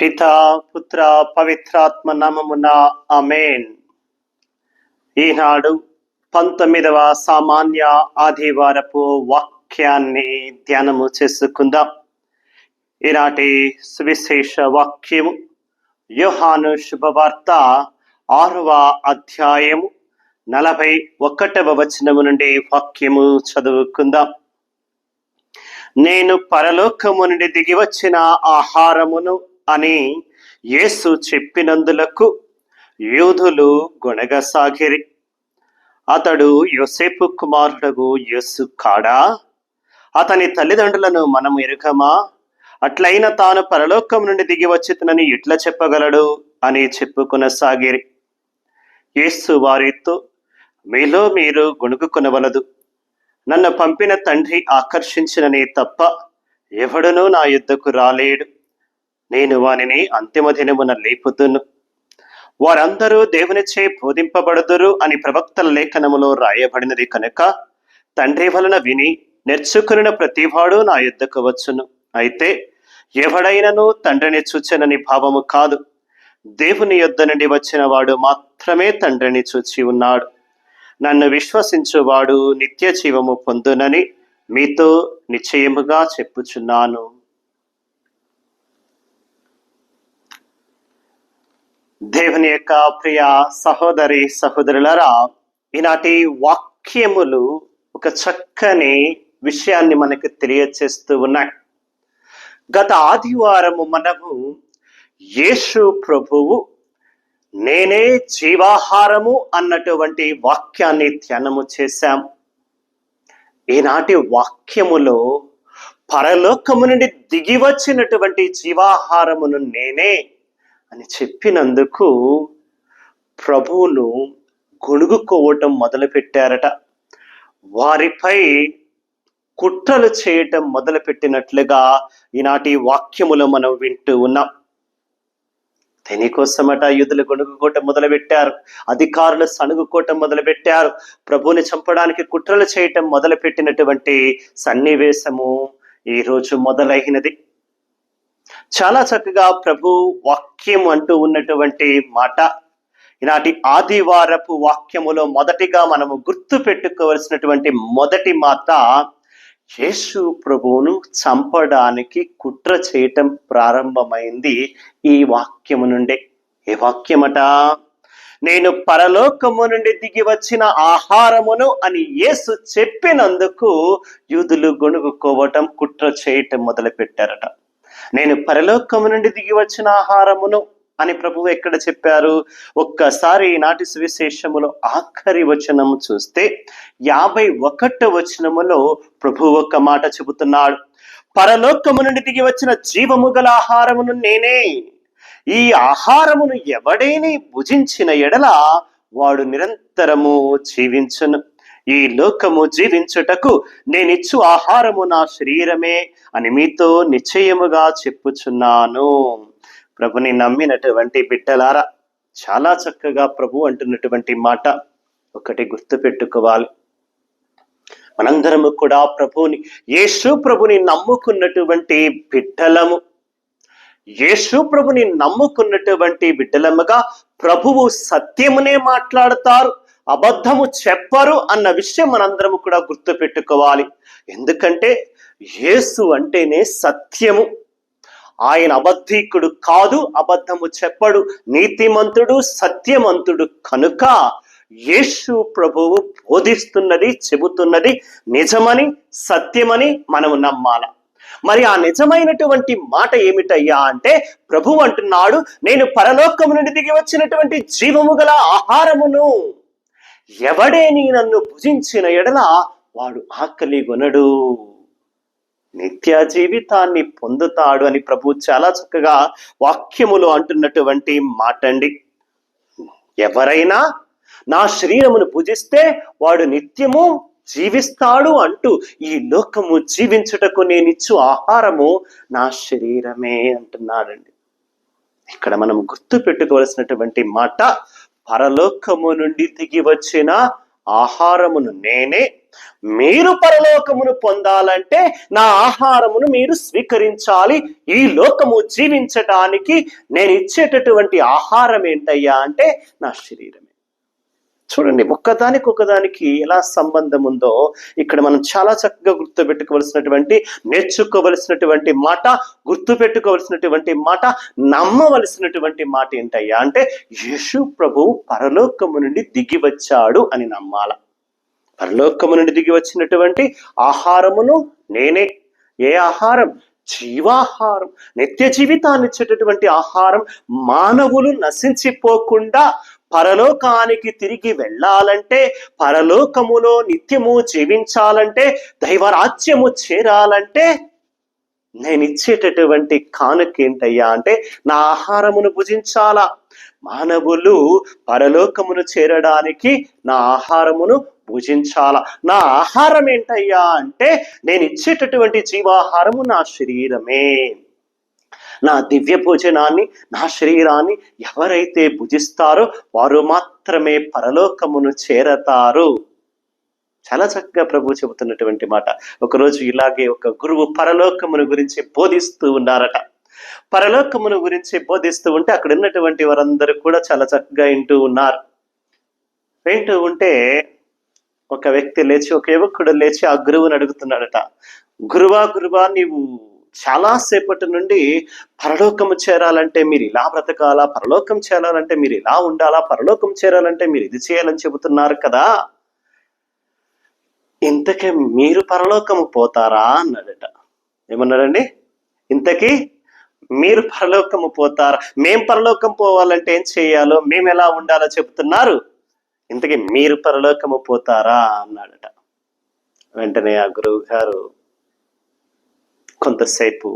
పిత పుత్ర పవిత్రాత్మ నామమున అమేన్ ఈనాడు పంతొమ్మిదవ సామాన్య ఆదివారపు వాక్యాన్ని ధ్యానము చేసుకుందాం. ఈనాటి సువిశేష వాక్యము యోహాను శుభవార్త ఆరవ అధ్యాయము నలభై ఒకటవ వచనము నుండి వాక్యము చదువుకుందాం. నేను పరలోకము నుండి దిగి వచ్చిన ఆహారమును అని యేసు చెప్పినందులకు యూదులు గొనగసాగిరి అతడు యోసేపు కుమారుడగు యేసు కాడా? అతని తల్లిదండ్రులను మనం ఎరుగమా? అట్లయిన తాను పరలోకం నుండి దిగి వచ్చితనని ఎట్లా చెప్పగలడు? అని చెప్పుకొనసాగిరి యేసు వారితో మీలో మీరు గొణుగుకొనవలదు. నన్ను పంపిన తండ్రి ఆకర్షించిననే తప్ప ఎవడునూ నా యుద్ధకు రాలేడు. నేను వానిని అంతిమ దినమున లేపుతును వారందరూ దేవునిచే బోధింపబడుదురు అని ప్రవక్తల లేఖనములో రాయబడినది కనుక తండ్రి వలన విని నేర్చుకున్న ప్రతివాడు నా యుద్ధకు వచ్చును. అయితే ఎవడైనను తండ్రిని చూచెనని భావము కాదు. దేవుని యుద్ధ నుండి వచ్చిన వాడు మాత్రమే తండ్రిని చూచి ఉన్నాడు. నన్ను విశ్వసించువాడు నిత్య జీవము పొందునని మీతో నిశ్చయముగా చెప్పుచున్నాను. దేవుని యొక్క ప్రియ సహోదరి సహోదరులరా ఈనాటి వాక్యములు ఒక చక్కని విషయాన్ని మనకు తెలియచేస్తూ ఉన్నాయి. గత ఆదివారము మనము యేసు ప్రభువు నేనే జీవాహారము అన్నటువంటి వాక్యాన్ని ధ్యానము చేశాం ఈనాటి వాక్యములో పరలోకము నుండి దిగి వచ్చినటువంటి జీవాహారమును నేనే అని చెప్పినందుకు ప్రభువును గొణుగుకోవటం మొదలుపెట్టారట. వారిపై కుట్రలు చేయటం మొదలుపెట్టినట్లుగా ఈనాటి వాక్యములు మనం వింటూ ఉన్నాం. దేనికోసమట యుద్ధులు గొణుగుకోవటం మొదలుపెట్టారు? అధికారులు సణుగుకోవటం మొదలుపెట్టారు? ప్రభువుని చంపడానికి కుట్రలు చేయటం మొదలుపెట్టినటువంటి సన్నివేశము ఈ రోజు మొదలైనది. చాలా చక్కగా ప్రభు వాక్యం అంటూ ఉన్నటువంటి మాట. ఈనాటి ఆదివారపు వాక్యములో మొదటిగా మనము గుర్తు పెట్టుకోవలసినటువంటి మొదటి మాట యేసు ప్రభువును చంపడానికి కుట్ర చేయటం ప్రారంభమైంది ఈ వాక్యము నుండే. ఏ వాక్యమట? నేను పరలోకము నుండి దిగి వచ్చిన ఆహారమును అని యేసు చెప్పినందుకు యూదులు గొణుగుకోవటం కుట్ర చేయటం మొదలు పెట్టారట నేను పరలోకము నుండి దిగి వచ్చిన ఆహారమును అని ప్రభువు ఎక్కడ చెప్పారు? ఒక్కసారి నాటి సువిశేషములో ఆఖరి వచనము చూస్తే యాభై ఒకట వచనములో ప్రభు ఒక్క మాట చెబుతున్నాడు. పరలోకము నుండి దిగి వచ్చిన జీవము గల ఆహారమును నేనే ఈ ఆహారమును ఎవడైనా భుజించిన ఎడల వాడు నిరంతరము జీవించును. ఈ లోకము జీవించుటకు నేనిచ్చు ఆహారము నా శరీరమే అని మీతో నిశ్చయముగా చెప్పుచున్నాను. ప్రభుని నమ్మినటువంటి బిడ్డలారా చాలా చక్కగా ప్రభు అంటున్నటువంటి మాట ఒకటి గుర్తు పెట్టుకోవాలి మనందరము కూడా ప్రభుని యేసు ప్రభుని నమ్ముకున్నటువంటి బిడ్డలము. యేసు ప్రభుని నమ్ముకున్నటువంటి బిడ్డలముగా ప్రభువు సత్యమునే మాట్లాడతారు. అబద్ధము చెప్పరు అన్న విషయం మనందరము కూడా గుర్తు పెట్టుకోవాలి ఎందుకంటే యేసు అంటేనే సత్యము. ఆయన అబద్ధికుడు కాదు అబద్ధము చెప్పడు. నీతిమంతుడు సత్యమంతుడు కనుక యేసు ప్రభువు బోధిస్తున్నది చెబుతున్నది నిజమని సత్యమని మనము నమ్మాల. మరి ఆ నిజమైనటువంటి మాట ఏమిటయ్యా అంటే ప్రభు అంటున్నాడు నేను పరలోకము నుండి దిగి వచ్చినటువంటి జీవము గల ఆహారమును. ఎవడే నీ నన్ను భుజించిన ఎడల వాడు ఆకలి కొనడు నిత్య జీవితాన్ని పొందుతాడు అని ప్రభు చాలా చక్కగా వాక్యములో అంటున్నటువంటి మాట అండి ఎవరైనా నా శరీరమును పూజిస్తే వాడు నిత్యము జీవిస్తాడు అంటూ ఈ లోకము జీవించుటకు నేనిచ్చు ఆహారము నా శరీరమే అంటున్నాడండి. ఇక్కడ మనం గుర్తు పెట్టుకోవాల్సినటువంటి మాట పరలోకము నుండి దిగి వచ్చిన ఆహారమును నేనే. మీరు పరలోకమును పొందాలంటే నా ఆహారమును మీరు స్వీకరించాలి. ఈ లోకము జీవించటానికి నేను ఇచ్చేటటువంటి ఆహారం ఏంటయ్యా అంటే నా శరీరం చూడండి ఒక్కదానికి ఒకదానికి ఎలా సంబంధం ఉందో ఇక్కడ మనం చాలా చక్కగా గుర్తుపెట్టుకోవలసినటువంటి నేర్చుకోవలసినటువంటి మాట గుర్తుపెట్టుకోవలసినటువంటి మాట నమ్మవలసినటువంటి మాట ఏంటయ్యా అంటే యేసు ప్రభువు పరలోకము నుండి దిగి వచ్చాడు అని నమ్మాల. పరలోకము నుండి దిగి వచ్చినటువంటి ఆహారమును నేనే. ఏ ఆహారం? జీవాహారం. నిత్య జీవితాన్ని ఇచ్చేటటువంటి ఆహారం. మానవులు నశించిపోకుండా పరలోకానికి తిరిగి వెళ్ళాలంటే పరలోకములో నిత్యము జీవించాలంటే దైవరాజ్యము చేరాలంటే నేను ఇచ్చేటటువంటి కానుకేంటయ్యా అంటే నా ఆహారమును భుజించాలా? మానవులు పరలోకమును చేరడానికి నా ఆహారమును భుజించాలా? నా ఆహారం ఏంటయ్యా అంటే నేను ఇచ్చేటటువంటి జీవాహారము నా శరీరమే. నా దివ్య భోజనాన్ని నా శరీరాన్ని ఎవరైతే భుజిస్తారో వారు మాత్రమే పరలోకమును చేరతారు. చాలా చక్కగా ప్రభు చెబుతున్నటువంటి మాట. ఒకరోజు ఇలాగే ఒక గురువు పరలోకమును గురించి బోధిస్తూ ఉన్నారట. పరలోకమును గురించి బోధిస్తూ ఉంటే అక్కడ ఉన్నటువంటి వారందరూ కూడా చాలా చక్కగా వింటూ ఉన్నారు. వింటూ ఉంటే ఒక వ్యక్తి లేచి ఒక యువకుడు లేచి ఆ గురువుని అడుగుతున్నాడట. గురువా గురువా నీవు చాలాసేపటి నుండి పరలోకం చేరాలంటే మీరు ఇలా బ్రతకాలా? పరలోకం చేరాలంటే మీరు ఇలా ఉండాలా? పరలోకం చేరాలంటే మీరు ఇది చేయాలని చెబుతున్నారు కదా? ఇంతకే మీరు పరలోకము పోతారా? అన్నాడట ఏమన్నాడండి ఇంతకీ మీరు పరలోకము పోతారా? మేం పరలోకం పోవాలంటే ఏం చేయాలో? మేము ఎలా ఉండాలో చెబుతున్నారు. ఇంతకీ మీరు పరలోకము పోతారా? అన్నాడట. వెంటనే ఆ గురువు గారు కొంతసేపు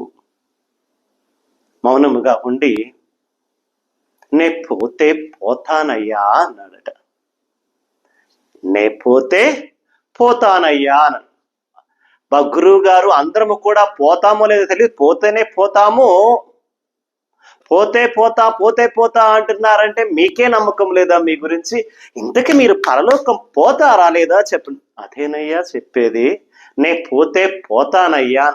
మౌనముగా ఉండి నే పోతే పోతానయ్యా అన్నాడట. నే పోతే పోతానయ్యా అన్నాడు. మా గురువు గారు అందరము కూడా పోతామో లేదో తెలియదు పోతేనే పోతాము. పోతే పోతా పోతే పోతా అంటున్నారంటే మీకే నమ్మకం లేదా మీ గురించి? ఇంతకీ మీరు పరలోకం పోతారా లేదా? చెప్పండి. అదేనయ్యా చెప్పేది. నే పోతే పోతానయ్యా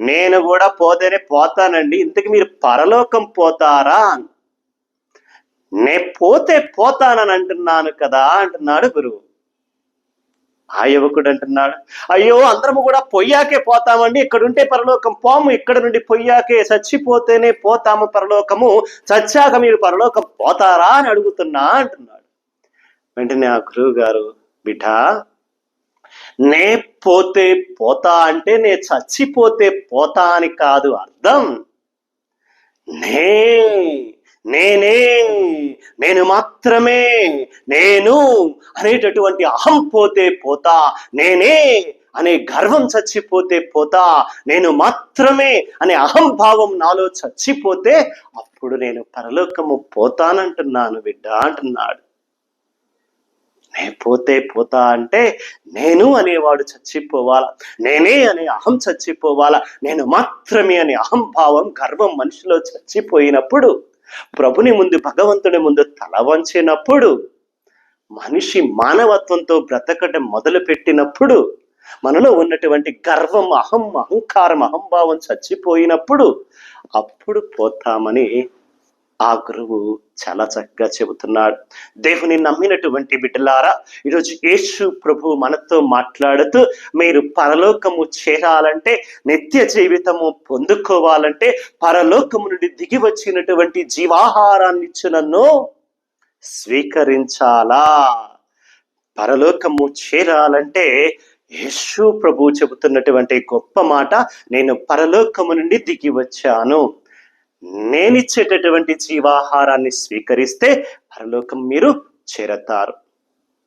నేను కూడా పోతేనే పోతానండి. ఇంతకు మీరు పరలోకం పోతారా నే పోతే పోతానని అంటున్నాను కదా అంటున్నాడు గురువు. ఆ యువకుడు అంటున్నాడు అయ్యో అందరము కూడా పొయ్యాకే పోతామండి. ఇక్కడుంటే పరలోకం పోము. ఇక్కడ నుండి పొయ్యాకే చచ్చిపోతేనే పోతాము పరలోకము. చచ్చాక మీరు పరలోకం పోతారా అని అడుగుతున్నా అంటున్నాడు. వెంటనే ఆ గురువు గారు బిఠా నే పోతే పోతా అంటే నే చచ్చిపోతే పోతా అని కాదు అర్థం? నే నేనే నేను మాత్రమే నేను అనేటటువంటి అహం పోతే పోతా నేనే అనే గర్వం చచ్చిపోతే పోతా నేను మాత్రమే అనే అహంభావం నాలో చచ్చిపోతే అప్పుడు నేను పరలోకము పోతానంటున్నాను బిడ్డ అంటున్నాడు. నే పోతే పోతా అంటే నేను అనేవాడు చచ్చిపోవాలా? నేనే అనే అహం చచ్చిపోవాలా? నేను మాత్రమే అనే అహంభావం గర్వం మనిషిలో చచ్చిపోయినప్పుడు ప్రభుని ముందు భగవంతుని ముందు తల వంచినప్పుడు మనిషి మానవత్వంతో బ్రతకడం మొదలు పెట్టినప్పుడు మనలో ఉన్నటువంటి గర్వం అహం అహంకారం అహంభావం చచ్చిపోయినప్పుడు అప్పుడు పోతామని ఆ గురువు చాలా చక్కగా చెబుతున్నాడు. దేవుని నమ్మినటువంటి బిడ్డలారా ఈరోజు యేసు ప్రభు మనతో మాట్లాడుతూ మీరు పరలోకము చేరాలంటే నిత్య జీవితము పొందుకోవాలంటే పరలోకము నుండి దిగి వచ్చినటువంటి జీవాహారాన్ని ఇచ్చు నన్ను స్వీకరించాలా? పరలోకము చేరాలంటే యేసు ప్రభు చెబుతున్నటువంటి గొప్ప మాట నేను పరలోకము నుండి దిగి వచ్చాను. నేనిచ్చేటటువంటి జీవాహారాన్ని స్వీకరిస్తే పరలోకం మీరు చేరతారు.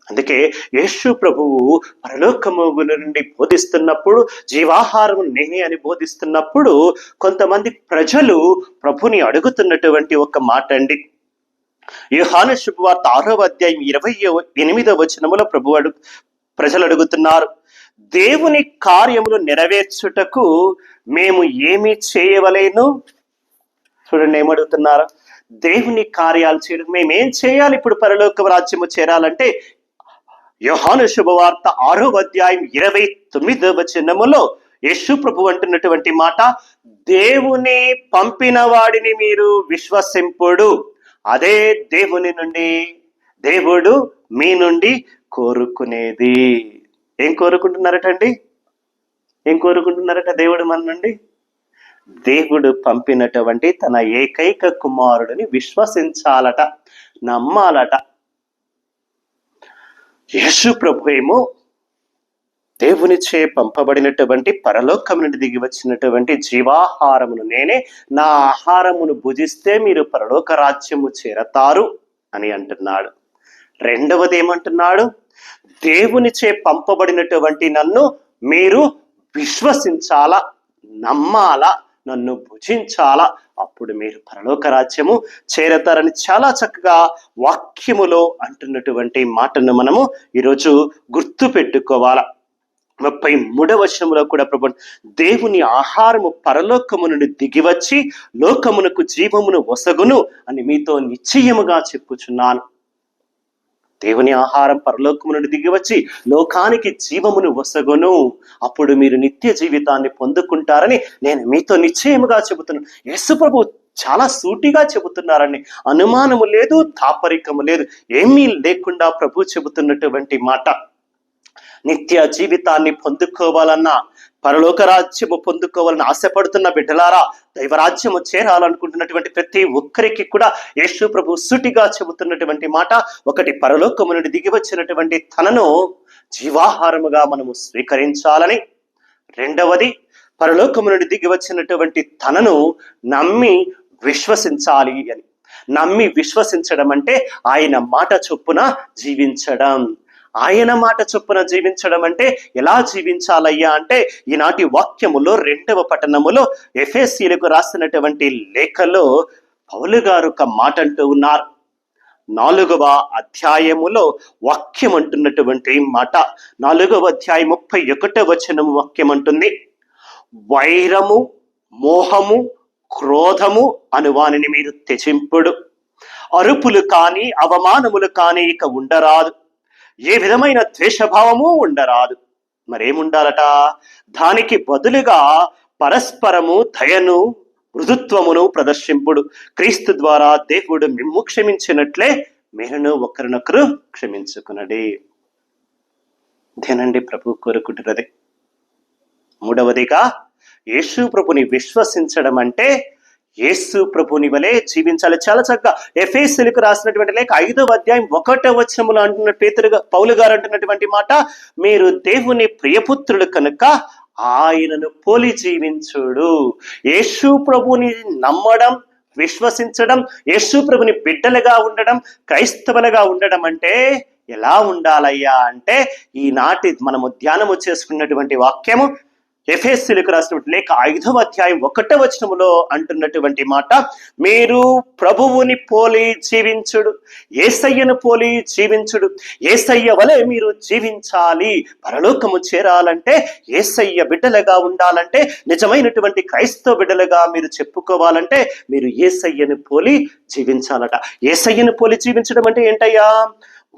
అందుకే యేసు ప్రభువు పరలోకము నుండి బోధిస్తున్నప్పుడు జీవాహారం నేనే అని బోధిస్తున్నప్పుడు కొంతమంది ప్రజలు ప్రభుని అడుగుతున్నటువంటి ఒక మాట అండి యోహాను శుభవార్త ఆరో అధ్యాయం ఇరవై ఎనిమిదవ వచనములో ప్రభు అడుగు ప్రజలు అడుగుతున్నారు దేవుని కార్యములు నెరవేర్చుటకు మేము ఏమి చేయవలేను? చూడండి ఏమడుగుతున్నారు? దేవుని కార్యాలు చేయడం. మేము ఏం చేయాలి ఇప్పుడు పరలోక రాజ్యము చేరాలంటే? యోహాను శుభవార్త ఆరో అధ్యాయం ఇరవై తొమ్మిదవ వచనములో యశు ప్రభు అంటున్నటువంటి మాట దేవుని పంపిన వాడిని మీరు విశ్వసింపుడు. అదే దేవుని నుండి దేవుడు మీ నుండి కోరుకునేది. ఏం కోరుకుంటున్నారటండి? ఏం కోరుకుంటున్నారట దేవుడు మన నుండి? దేవుడు పంపినటువంటి తన ఏకైక కుమారుడిని విశ్వసించాలట నమ్మాలట. యేసు ప్రభు ఏమో దేవునిచే పంపబడినటువంటి పరలోకం నుండి దిగి వచ్చినటువంటి జీవాహారమును నేనే నా ఆహారమును భుజిస్తే మీరు పరలోక రాజ్యము చేరతారు అని అంటున్నాడు. రెండవది ఏమంటున్నాడు? దేవునిచే పంపబడినటువంటి నన్ను మీరు విశ్వసించాలా నమ్మాలా? నన్ను భుజించాలా? అప్పుడు మీరు పరలోక రాజ్యము చేరతారని చాలా చక్కగా వాక్యములో అంటున్నటువంటి మాటను మనము ఈరోజు గుర్తు పెట్టుకోవాలా. ముప్పై మూడవ వచనంలో కూడా ప్రభు దేవుని ఆహారము పరలోకము నుండి దిగివచ్చి లోకమునకు జీవమును వసగును అని మీతో నిశ్చయముగా చెప్పుచున్నాను. దేవుని ఆహారం పరలోకము నుండి దిగివచ్చి లోకానికి జీవమును వసగును. అప్పుడు మీరు నిత్య జీవితాన్ని పొందుకుంటారని నేను మీతో నిశ్చయముగా చెబుతున్నాను యేసు ప్రభు చాలా సూటిగా చెబుతున్నారని అనుమానము లేదు తాపరికము లేదు. ఏమీ లేకుండా ప్రభు చెబుతున్నటువంటి మాట. నిత్య జీవితాన్ని పొందుకోవాలన్నా పరలోక రాజ్యము పొందుకోవాలని ఆశపడుతున్న బిడ్డలారా దైవరాజ్యము చేరాలనుకుంటున్నటువంటి ప్రతి ఒక్కరికి కూడా యేసు ప్రభు సుటిగా చెబుతున్నటువంటి మాట ఒకటి పరలోకము నుండి దిగి వచ్చినటువంటి తనను జీవాహారముగా మనము స్వీకరించాలని. రెండవది పరలోకము నుండి దిగి వచ్చినటువంటి తనను నమ్మి విశ్వసించాలి అని. నమ్మి విశ్వసించడం అంటే ఆయన మాట చొప్పున జీవించడం. ఆయన మాట చొప్పున జీవించడం అంటే ఎలా జీవించాలయ్యా అంటే ఈనాటి వాక్యములో రెండవ పట్టణములో ఎఫ్ఎస్సీలకు రాసినటువంటి లేఖలో పౌలు గారు ఒక మాట అంటూ ఉన్నారు. నాలుగవ అధ్యాయములో వాక్యం అంటున్నటువంటి మాట. నాలుగవ అధ్యాయం ముప్పై ఒకటవ వచనం వాక్యం అంటుంది. వైరము మోహము క్రోధము అను వానిని మీరు త్యజింపుడు. అరుపులు కానీ అవమానములు కానీ ఇక ఉండరాదు. ఏ విధమైన ద్వేషభావము ఉండరాదు. మరేముండాలట? దానికి బదులుగా పరస్పరము దయను మృదుత్వమును ప్రదర్శింపుడు. క్రీస్తు ద్వారా దేవుడు మిమ్ము క్షమించినట్లే మీరును ఒకరినొకరు క్షమించుకునడి. దేనండి ప్రభు కోరుకుంటున్నది. మూడవదిగా యేసు ప్రభుని విశ్వసించడం అంటే యేసు ప్రభుని వలె జీవించాలి. చాలా చక్కగా ఎఫ్ఎస్సీలకు రాసినటువంటి లేక ఐదవ అధ్యాయం ఒకటవ వచనములు అంటున్న పేతురుగా పౌలు గారు అంటున్నటువంటి మాట మీరు దేవుని ప్రియపుత్రుడు కనుక ఆయనను పోలి జీవించుడు. యేసు ప్రభుని నమ్మడం విశ్వసించడం యేసు ప్రభుని బిడ్డలుగా ఉండడం క్రైస్తవులుగా ఉండడం అంటే ఎలా ఉండాలయ్యా అంటే ఈనాటి మనము ధ్యానము చేసుకున్నటువంటి వాక్యము ఎఫ్ఎస్సీలకు రాసినటువంటి లేక ఐదవ అధ్యాయం ఒకటో వచనములో అంటున్నటువంటి మాట మీరు ప్రభువుని పోలి జీవించుడు ఏసయ్యను పోలి జీవించుడు ఏసయ్య వలె మీరు జీవించాలి. పరలోకము చేరాలంటే ఏసయ్య బిడ్డలుగా ఉండాలంటే నిజమైనటువంటి క్రైస్తవ బిడ్డలుగా మీరు చెప్పుకోవాలంటే మీరు ఏసయ్యను పోలి జీవించాలట. ఏసయ్యను పోలి జీవించడం అంటే ఏంటయ్యా?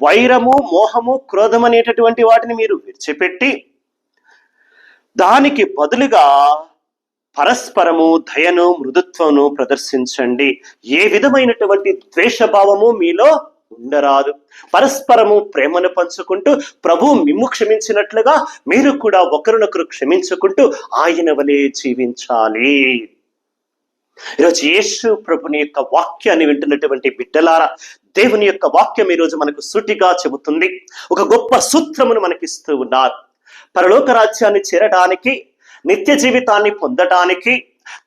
వైరము మోహము క్రోధం అనేటటువంటి వాటిని మీరు విడిచిపెట్టి దానికి బదులుగా పరస్పరము దయను మృదుత్వమును ప్రదర్శించండి. ఏ విధమైనటువంటి ద్వేషభావము మీలో ఉండరాదు. పరస్పరము ప్రేమను పంచుకుంటూ ప్రభు మిమ్ము క్షమించినట్లుగా మీరు కూడా ఒకరినొకరు క్షమించుకుంటూ ఆయన వలె జీవించాలి. ఈరోజు యేసు ప్రభుని యొక్క వాక్యాన్ని వింటున్నటువంటి బిడ్డలారా దేవుని యొక్క వాక్యం ఈరోజు మనకు సూటిగా చెబుతుంది. ఒక గొప్ప సూత్రమును మనకిస్తూ ఉన్నారు. పరలోక రాజ్యాన్ని చేరడానికి నిత్య జీవితాన్ని పొందటానికి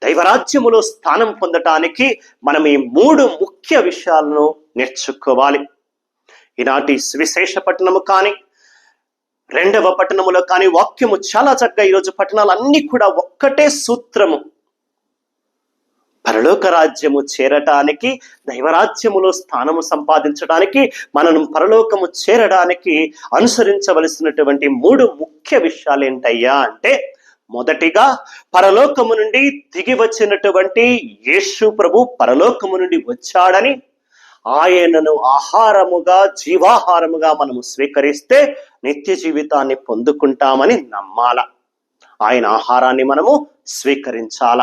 దైవరాజ్యములో స్థానం పొందటానికి మనం ఈ మూడు ముఖ్య విషయాలను నేర్చుకోవాలి. ఈనాటి సువిశేష పట్టణము కానీ రెండవ పట్టణములో కానీ వాక్యము చాలా చక్కగా ఈరోజు పట్టణాలన్నీ కూడా ఒక్కటే సూత్రము. పరలోక రాజ్యము చేరటానికి దైవరాజ్యములో స్థానము సంపాదించడానికి మనం పరలోకము చేరడానికి అనుసరించవలసినటువంటి మూడు ముఖ్య విషయాలు ఏంటయ్యా అంటే మొదటిగా పరలోకము నుండి దిగి వచ్చినటువంటి యేసు ప్రభు పరలోకము నుండి వచ్చాడని ఆయనను ఆహారముగా జీవాహారముగా మనము స్వీకరిస్తే నిత్య జీవితాన్ని పొందుకుంటామని నమ్మాల. ఆయన ఆహారాన్ని మనము స్వీకరించాల.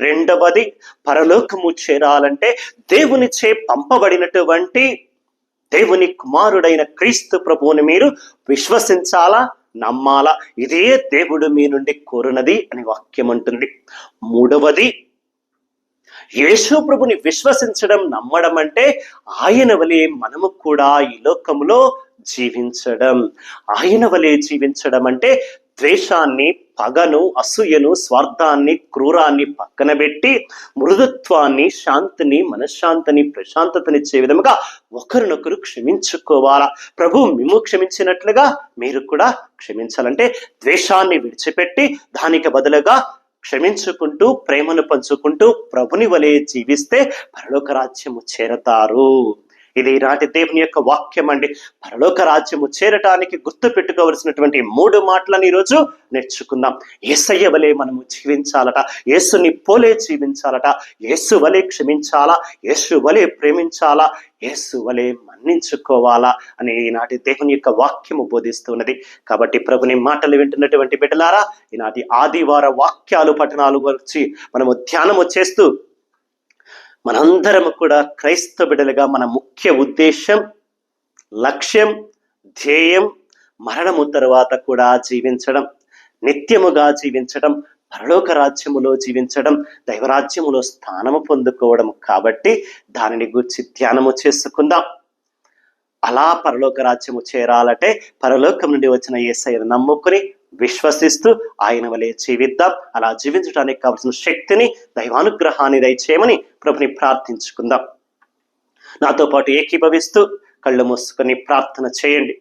రెండవది పరలోకము చేరాలంటే దేవునిచే పంపబడినటువంటి దేవుని కుమారుడైన క్రీస్తు ప్రభువుని మీరు విశ్వసించాలా నమ్మాలా? ఇదే దేవుడు మీ నుండి కోరినది అని వాక్యం అంటుంది. మూడవది యేసు ప్రభుని విశ్వసించడం నమ్మడం అంటే ఆయన వలె మనము కూడా ఈ లోకంలో జీవించడం. ఆయన వలె జీవించడం అంటే ద్వేషాన్ని పగను అసూయను స్వార్థాన్ని క్రూరాన్ని పక్కన పెట్టి మృదుత్వాన్ని శాంతిని మనశ్శాంతిని ప్రశాంతతనిచ్చే విధముగా ఒకరినొకరు క్షమించుకోవాలా? ప్రభు మేము క్షమించినట్లుగా మీరు కూడా క్షమించాలంటే ద్వేషాన్ని విడిచిపెట్టి దానికి బదులుగా క్షమించుకుంటూ ప్రేమను పంచుకుంటూ ప్రభుని వలె జీవిస్తే పరలోక రాజ్యము చేరతారు. ఇది ఈనాటి దేవుని యొక్క వాక్యం అండి. పరలోక రాజ్యము చేరటానికి గుర్తు పెట్టుకోవలసినటువంటి మూడు మాటలను ఈరోజు నేర్చుకుందాం. ఏసయ్య వలె మనము జీవించాలట యేసుని పోలే జీవించాలట యేసు వలె క్షమించాలా యేసు వలె ప్రేమించాలా యేసు వలె మన్నించుకోవాలా అని ఈనాటి దేవుని యొక్క వాక్యము బోధిస్తున్నది. కాబట్టి ప్రభుని మాటలు వింటున్నటువంటి బిడ్డలారా ఈనాటి ఆదివార వాక్యాలు పఠనాలు వచ్చి మనము ధ్యానము చేస్తూ మనందరము కూడా క్రైస్తవ బిడ్డలుగా మన ముఖ్య ఉద్దేశం లక్ష్యం ధ్యేయం మరణము తరువాత కూడా జీవించడం నిత్యముగా జీవించడం పరలోక రాజ్యములో జీవించడం దైవరాజ్యములో స్థానము పొందుకోవడం కాబట్టి దానిని గురించి ధ్యానము చేసుకుందాం. అలా పరలోక రాజ్యము చేరాలంటే పరలోకం నుండి వచ్చిన ఏసైను నమ్ముకుని విశ్వసిస్తూ ఆయన వలె జీవిద్దాం. అలా జీవించడానికి కావలసిన శక్తిని దైవానుగ్రహాన్ని దయచేయమని ప్రభుని ప్రార్థించుకుందాం. నాతో పాటు ఏకీభవిస్తూ కళ్ళు మూసుకొని ప్రార్థన చేయండి.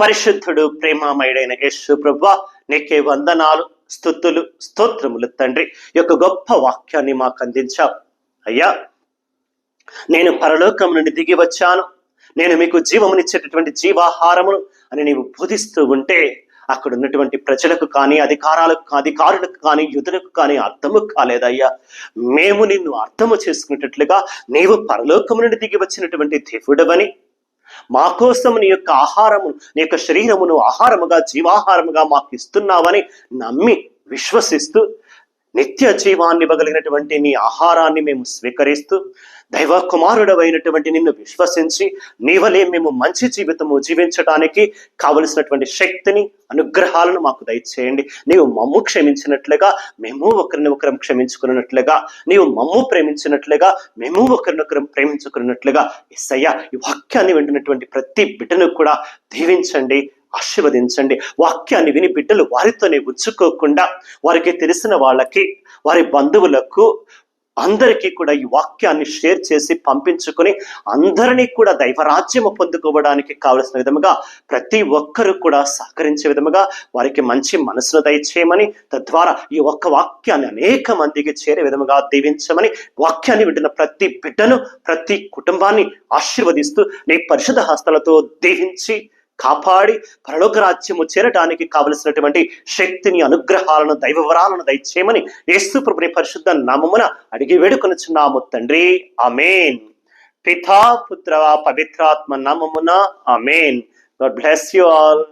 పరిశుద్ధుడు ప్రేమామయుడైన యేసు ప్రభు నీకే వందనాలు స్థుతులు స్తోత్రములు తండ్రి. యొక్క గొప్ప వాక్యాన్ని మాకు అందించావు. అయ్యా నేను పరలోకం నుండి దిగి వచ్చాను. నేను మీకు జీవమునిచ్చేటటువంటి జీవాహారమును అని నీవు బోధిస్తూ ఉంటే అక్కడ ఉన్నటువంటి ప్రజలకు కానీ అధికారాలకు అధికారులకు కానీ యుధులకు కానీ అర్థము కాలేదయ్యా. మేము నిన్ను అర్థము చేసుకునేటట్లుగా నీవు పరలోకము నుండి దిగి వచ్చినటువంటి దేవుడవని. మా కోసం నీ యొక్క ఆహారము నీ యొక్క శరీరమును ఆహారముగా జీవాహారముగా మాకు ఇస్తున్నావని నమ్మి విశ్వసిస్తూ నిత్య జీవాన్ని ఇవ్వగలిగినటువంటి నీ ఆహారాన్ని మేము స్వీకరిస్తూ దైవ కుమారుడవైనటువంటి నిన్ను విశ్వసించి నీవలే మేము మంచి జీవితము జీవించడానికి కావలసినటువంటి శక్తిని అనుగ్రహాలను మాకు దయచేయండి. నీవు మమ్ము క్షమించినట్లుగా మేము ఒకరిని ఒకరం క్షమించుకున్నట్లుగా నీవు మమ్ము ప్రేమించినట్లుగా మేము ఒకరినొకరం ప్రేమించుకున్నట్లుగా ఎస్సయ్య ఈ వాక్యాన్ని వింటున్నటువంటి ప్రతి బిడ్డను కూడా దీవించండి. ఆశీర్వదించండి. వాక్యాన్ని విని బిడ్డలు వారితోనే ఉంచుకోకుండా వారికి తెలిసిన వాళ్ళకి వారి బంధువులకు అందరికీ కూడా ఈ వాక్యాన్ని షేర్ చేసి పంపించుకొని అందరినీ కూడా దైవరాజ్యము పొందుకోవడానికి కావలసిన విధముగా ప్రతి ఒక్కరు కూడా సహకరించే విధముగా వారికి మంచి మనసును దయచేయమని తద్వారా ఈ ఒక్క వాక్యాన్ని అనేక మందికి చేరే విధముగా దీవించమని వాక్యాన్ని వింటున్న ప్రతి బిడ్డను ప్రతి కుటుంబాన్ని ఆశీర్వదిస్తూ నీ పరిశుద్ధ హస్తలతో దీవించి కాపాడి పరలోక రాజ్యము చేరడానికి కావలసినటువంటి శక్తిని అనుగ్రహాలను దైవవరాలను దయచేయమని యేసు ప్రభుని పరిశుద్ధ నామమున అడిగి వేడుకొనుచున్నాము తండ్రి. ఆమెన్. పితా పుత్ర పవిత్రాత్మ నామమున amen. God bless you all.